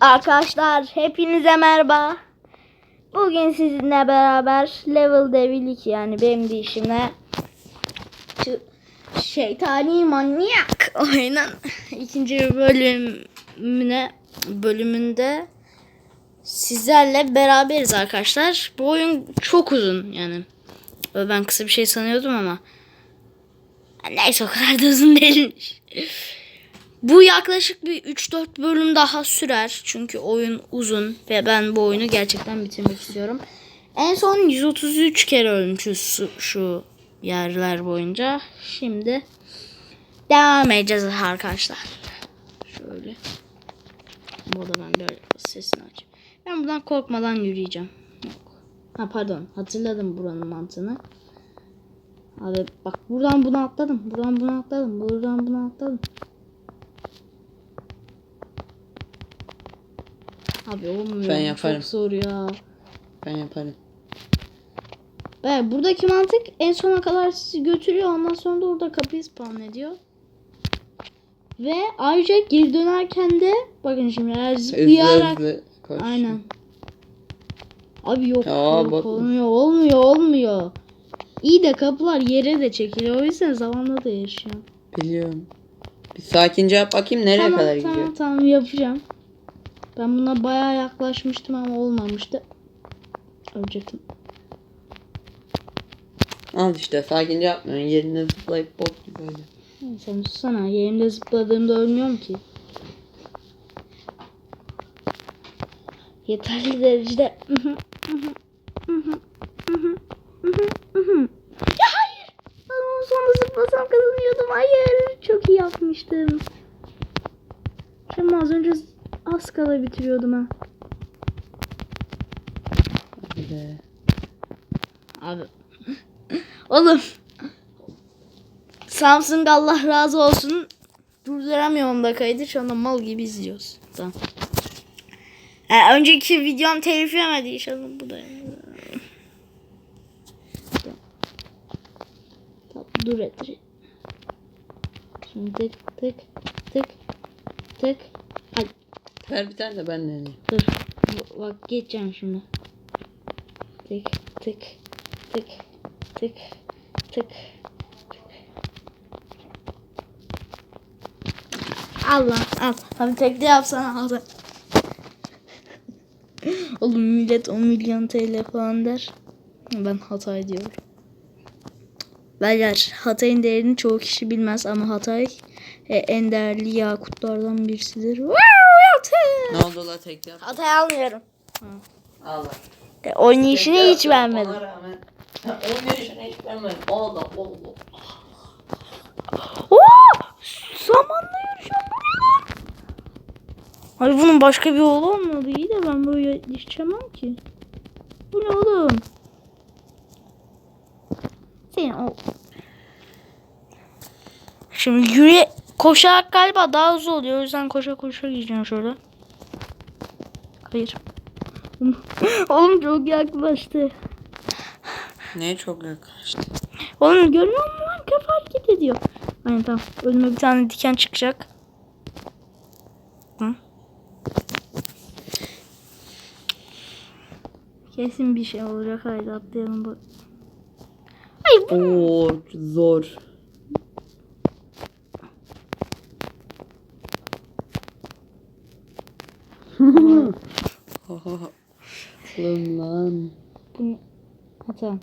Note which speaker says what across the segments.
Speaker 1: Arkadaşlar hepinize merhaba. Bugün sizinle beraber Level Devil 2 yani benim deyişimle şu şeytani manyak oyunun ikinci bölümüne bölümünde sizlerle beraberiz arkadaşlar. Bu oyun çok uzun yani. Ben kısa bir şey sanıyordum ama neyse o kadar da uzun değilmiş. Bu yaklaşık bir 3-4 bölüm daha sürer. Çünkü oyun uzun ve ben bu oyunu gerçekten bitirmek istiyorum. En son 133 kere ölmüşüz şu, yerler boyunca. Şimdi devam edeceğiz arkadaşlar. Şöyle. Bu da ben böyle sesini açayım. Ben buradan korkmadan yürüyeceğim. Ha pardon. Hatırladım buranın mantığını. Abi bak buradan bunu atladım. Buradan bunu atladım. Buradan bunu atladım. Abi olmuyor.
Speaker 2: Ben yaparım.
Speaker 1: Çok zor ya.
Speaker 2: Ben yaparım.
Speaker 1: Ve buradaki mantık en sona kadar sizi götürüyor. Ondan sonra da orada kapıyı spawn ediyor. Ve ayrıca geri dönerken de bakın şimdi eğer
Speaker 2: Hızlı
Speaker 1: zıplayarak
Speaker 2: hızlı koş.
Speaker 1: aynen. Abi yok,
Speaker 2: Ya,
Speaker 1: yok
Speaker 2: bak-
Speaker 1: olmuyor olmuyor olmuyor. İyi de kapılar yere de çekiliyor. O yüzden zamanla da yaşıyor.
Speaker 2: Biliyorum. Bir sakince yap bakayım nereye
Speaker 1: tamam
Speaker 2: kadar
Speaker 1: tamam
Speaker 2: gidiyor.
Speaker 1: tamam yapacağım. Ben buna bayağı yaklaşmıştım ama olmamıştı. Ölecektim.
Speaker 2: Al işte sakince yapmıyorsun. Yerinde zıplayıp bok gibi öyle.
Speaker 1: Sen sussana. Yerimde zıpladığımda ölmüyorum ki. Yeterli derecede. ya hayır. Ben onun sonunda zıplasam kazanıyordum. Hayır. Çok iyi yapmıştım. Şimdi az önce az kala bitiriyordum ha.
Speaker 2: Hadi be.
Speaker 1: Abi. Oğlum. Samsung Allah razı olsun. Durduramıyorum da kaydı. Şu anda mal gibi izliyoruz. Tamam. Ha, önceki videom telif yemedi inşallah bu da. Tamam, dur et. Şimdi tık tık tık tık.
Speaker 2: Ver bir tane de ben deneyeyim.
Speaker 1: dur. Bak geçeceğim şimdi. Tık tık tık tık tık. Allah al. Hadi tekli yapsana hadi. Oğlum millet 10 milyon TL falan der. Ben hata ediyorum. Beyler Hatay'ın değerini çoğu kişi bilmez ama Hatay e, en değerli yakutlardan birisidir.
Speaker 2: Ne oldu la tek yap?
Speaker 1: Hatay almıyorum.
Speaker 2: Al bak.
Speaker 1: E, oynayışını
Speaker 2: Tek
Speaker 1: hiç
Speaker 2: yap,
Speaker 1: beğenmedim.
Speaker 2: Ona rağmen. Oynayışını hiç beğenmedim. Oldu oldu.
Speaker 1: Oo! Zamanla yarışıyorum. Bu ne lan? Ay bunun başka bir yolu olmadı. İyi de ben böyle yetişemem ki. Bu ne oğlum? Senin o... Şimdi yürüye koşarak galiba daha hızlı oluyor. O yüzden koşa koşa gideceğim şöyle. Hayır. Oğlum çok yaklaştı.
Speaker 2: Neye çok yaklaştı?
Speaker 1: Oğlum görmüyor musun lan? Kafa hareket ediyor. Aynen tamam. Önüme bir tane diken çıkacak. Hı? Kesin bir şey olacak. Haydi atlayalım bu. Ay bu.
Speaker 2: Oo zor. Lan lan.
Speaker 1: bu... Ha, tamam.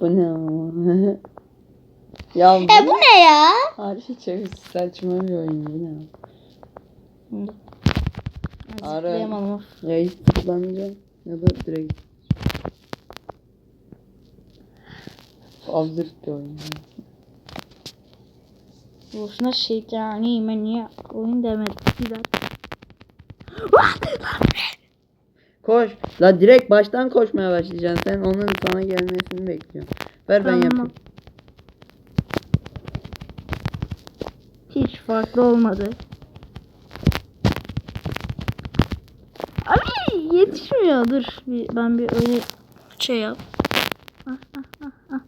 Speaker 2: Bu ne ama? ya bu,
Speaker 1: E bu ne ya?
Speaker 2: harbi çok saçma bir oyun bu ne? Ara. Ya hiç ya da direkt absürt bir oyun.
Speaker 1: Boşuna şeytani manyak oyun demedik. Bir dakika.
Speaker 2: Koş. La direkt baştan koşmaya başlayacaksın. Sen onun sana gelmesini bekliyorsun. Ver ben
Speaker 1: Tamam.
Speaker 2: yapayım.
Speaker 1: Hiç farklı olmadı. Abi yetişmiyor. Dur bir, ben bir öyle şey yap. Ah, ah, ah, ah.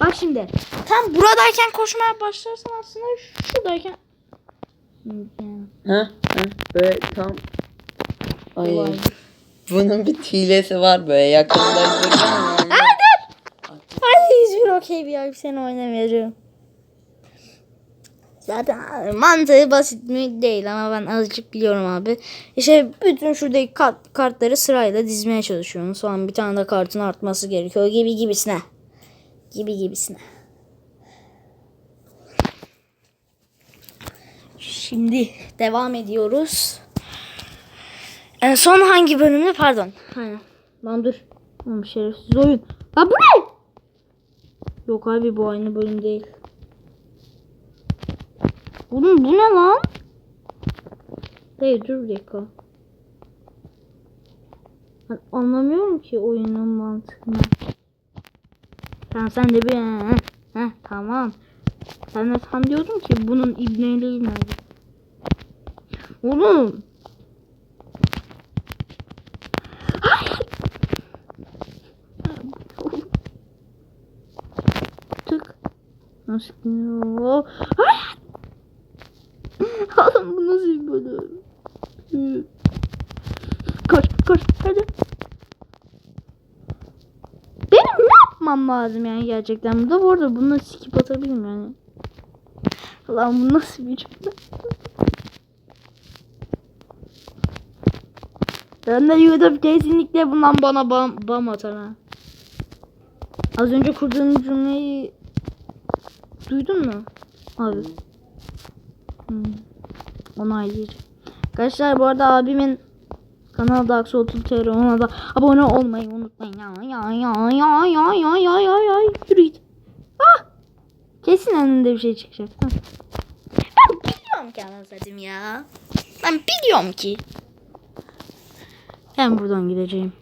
Speaker 1: Bak şimdi. Tam buradayken koşmaya başlarsan aslında şuradayken.
Speaker 2: Ha? Ha? Böyle tam. Ay.
Speaker 1: Vay.
Speaker 2: Bunun bir hilesi var böyle yakınlaştırma
Speaker 1: Hadi 101 okey bir ay seni oynamıyorum. Zaten mantığı basit mi değil ama ben azıcık biliyorum abi. İşte bütün şuradaki kart, kartları sırayla dizmeye çalışıyorum. Sonra bir tane de kartın artması gerekiyor gibi gibisine. Gibi gibisine. Şimdi devam ediyoruz. En son hangi bölümde? Pardon. Aynen. Lan dur. Oğlum şerefsiz oyun. Ha bu ne? Yok abi bu aynı bölüm değil. Oğlum bu ne lan? Hayır dur bir dakika. Ben anlamıyorum ki oyunun mantığını. Tamam sen de bir heh, tamam. Ben de tam diyordum ki bunun ibneliği nerede? Oğlum. Hayır. Tık. Nasıl? Hayır. Oğlum bu nasıl bir bölüm? Koş koş hadi. Benim ne yapmam lazım yani gerçekten burada? Bu arada bunu skip atabilirim yani. Lan bu nasıl bir Ben de YouTube kesinlikle bundan bana bam, bam atar ha. Az önce kurduğum cümleyi duydun mu? Abi. Hmm. Onaylayacağım. Arkadaşlar bu arada abimin kanalı Dark Souls TR ona da abone olmayı unutmayın. Ya ya ya ya ya ya ya ya ya yürü git. Ah! Kesin önünde bir şey çıkacak. Ben biliyorum ki anasını ya. Ben biliyorum ki. Ben buradan gideceğim.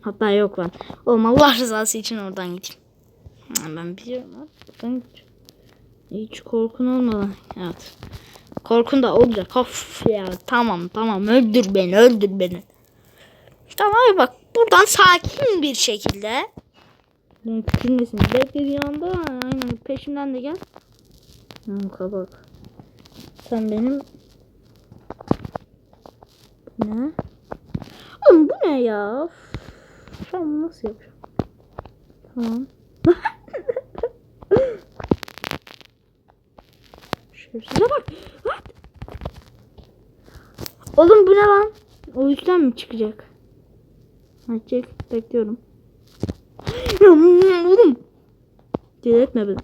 Speaker 1: Hatta yok lan. Oğlum Allah rızası için oradan gideyim. Ben biliyorum abi. Buradan. Hiç korkun olmadan. Evet. Korkun da olacak. Of ya tamam tamam öldür beni öldür beni. Tamam bak buradan sakin bir şekilde. Yani küçülmesin. Anda aynen peşimden de gel. Hı, kabak. Sen benim ne? Oğlum bu ne ya? An nasıl yapacağım? Tamam. Şerefsize bak. Oğlum bu ne lan? O yüzden mi çıkacak? Açacak. Bekliyorum. Oğlum. Deli etme beni.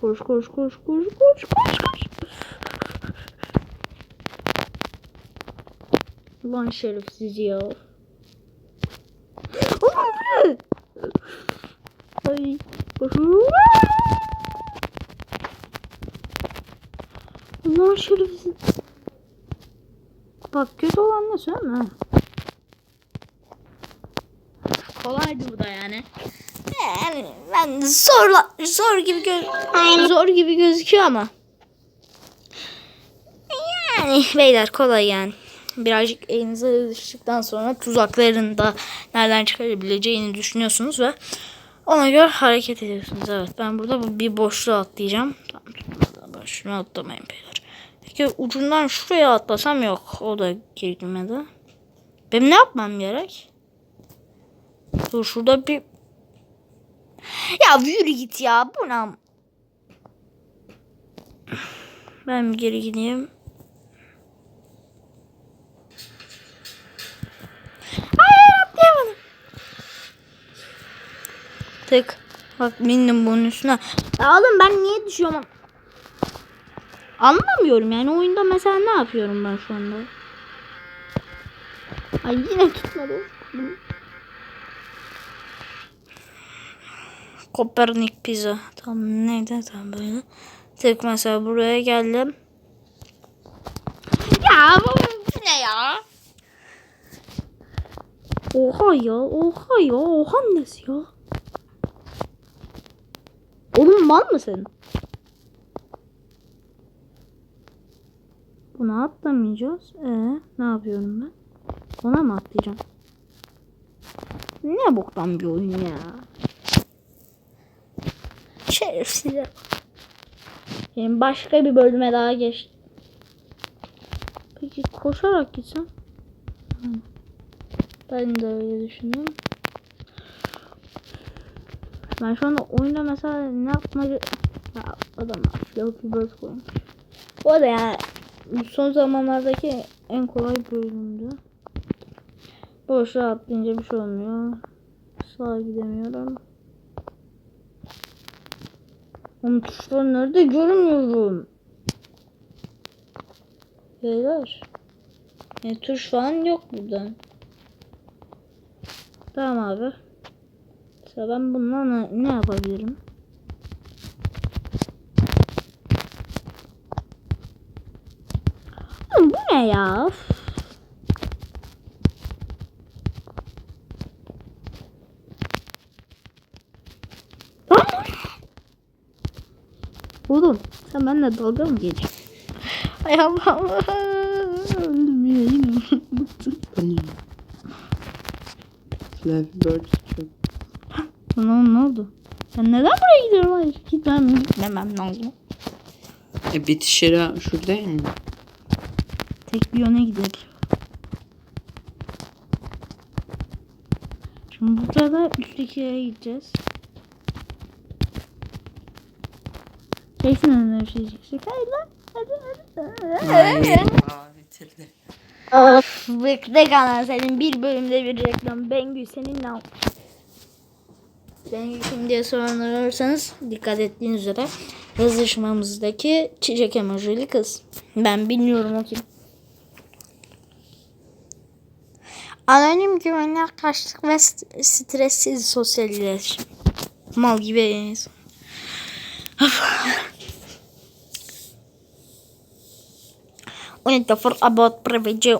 Speaker 1: Koş koş koş koş koş koş koş. Lan şerefsiz ya. Ay. Koş. Lan şerefsiz. Bak kötü olan ne söyleme. Kolaydı bu da yani. Yani ben zorla zor gibi göz zor gibi gözüküyor ama. Yani beyler kolay yani. Birazcık elinize alıştıktan sonra tuzakların da nereden çıkarabileceğini düşünüyorsunuz ve ona göre hareket ediyorsunuz. Evet ben burada bir boşluğa atlayacağım. Tamam, boşluğa atlamayın beyler. Peki ucundan şuraya atlasam yok. O da girmedi. Benim ne yapmam gerek? Dur şurada bir... Ya yürü git ya. Bu ne? Ben geri gideyim. Hayır atlayamadım. Tık. Bak bindim bunun üstüne. Ya oğlum ben niye düşüyorum? Anlamıyorum yani oyunda mesela ne yapıyorum ben şu anda? Ay yine tutmadı. Kopernik pizza. Tam neydi tam böyle. Tek mesela buraya geldim. Ya bu ne ya? Oha ya, oha ya, oha nesi ya? Mal mısın? Buna atlamayacağız. Ee, ne yapıyorum ben? Ona mı atlayacağım? Ne boktan bir oyun ya. Şerefsizler. Şimdi başka bir bölüme daha geç. Peki koşarak gitsem? Ben de öyle düşündüm. Ben şu anda oyunda mesela ne yapmayı... Ya adamlar Flappy Bird koymuş. Bu arada yani son zamanlardaki en kolay bölümdü. Boşluğa atlayınca bir şey olmuyor. Sağa gidemiyorum. Oğlum tuşlar nerede görmüyorum. Beyler. Yani tuş falan yok burada. Tamam abi. Mesela ben bununla ne, ne yapabilirim? Oğlum bu ne ya? Oğlum sen benimle dalga mı geçiyorsun? Ay Allah'ım. Öldüm yine yine. Bıktım.
Speaker 2: Flappy Bird
Speaker 1: Sana ne oldu? Ben neden buraya gidiyorum? Hayır gitmem, gitmemem lazım.
Speaker 2: E bitiş yeri şurada mi?
Speaker 1: Tek bir yöne gidelim. Şimdi burada da üstteki yere gideceğiz. Çeksin önüne bir şey çekecek. Hayır lan. Hadi hadi.
Speaker 2: Hayır. Aa, bitirdi.
Speaker 1: Of bekle kalan senin bir bölümde bir reklam. Bengü seninle al. Bengü kim diye sorarsanız dikkat ettiğiniz üzere yazışmamızdaki çiçek emojili kız. Ben bilmiyorum o kim. Anonim güvenli arkadaşlık ve st- stressiz sosyal iletişim. Mal gibi. Unit for about privilege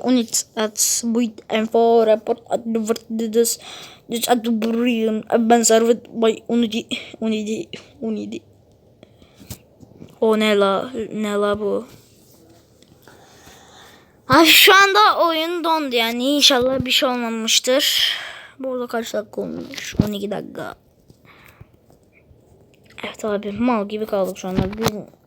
Speaker 1: at with and for report at the brilliant been served by unity unity unity o ne la ne la bu Abi şu anda oyun dondu yani inşallah bir şey olmamıştır. Burada kaç dakika olmuş? 12 dakika. Evet abi mal gibi kaldık şu anda. Bir,